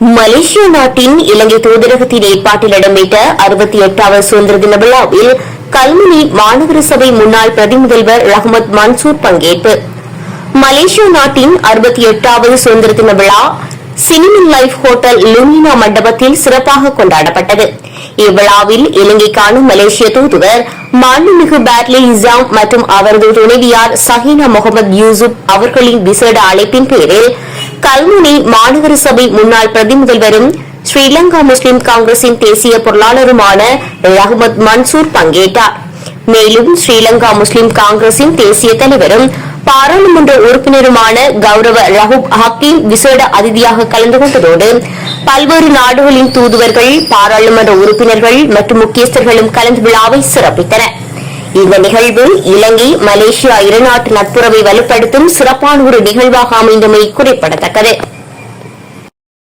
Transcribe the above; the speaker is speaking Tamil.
மலேசிய நாட்டின் இலங்கை தூதரகத்தின் ஏற்பாட்டில் இடம்பெற்ற அறுபத்தி எட்டாவது சுதந்திர தின விழாவில் கல்முனி மாநகர சபை முன்னாள் பிரதி முதல்வர் ரஹ்மத் மன்சூர் பங்கேற்பு. மலேசிய நாட்டின் அறுபத்தி எட்டாவது சுதந்திர தின விழா சினிமன் லைஃப் ஹோட்டல் லுமினா மண்டபத்தில் சிறப்பாக கொண்டாடப்பட்டது. இவ்விழாவில் இலங்கைக்கான மலேசிய தூதுவர் மாண்புமிகு பேட்லி இசாம் மற்றும் அவரது துணைவியார் சஹீனா முகமது யூசுப் அவர்களின் விசேட அழைப்பின் பேரில் கல்முனை மாநகர சபை முன்னாள் பிரதி முதல்வரும் ஸ்ரீலங்கா முஸ்லிம் காங்கிரசின் தேசிய பொருளாளருமான ரஹ்மத் மன்சூர் பங்கேற்றார். மேலும் ஸ்ரீலங்கா முஸ்லிம் காங்கிரசின் தேசிய தலைவரும் பாராளுமன்ற உறுப்பினருமான கௌரவ ரஹூப் ஹக்கீம் விசேட அதிதியாக கலந்து கொண்டதோடு பல்வேறு நாடுகளின் தூதுவர்கள் பாராளுமன்ற உறுப்பினர்கள் மற்றும் முக்கியஸ்தர்களும் கலந்து விழாவை சிறப்பித்தனர். இந்த நிகழ்வு இலங்கை மலேசியா இருநாட்டு நட்புறவை வலுப்படுத்தும் சிறப்பான ஒரு நிகழ்வாக அமைந்தமை குறிப்பிடத்தக்கது.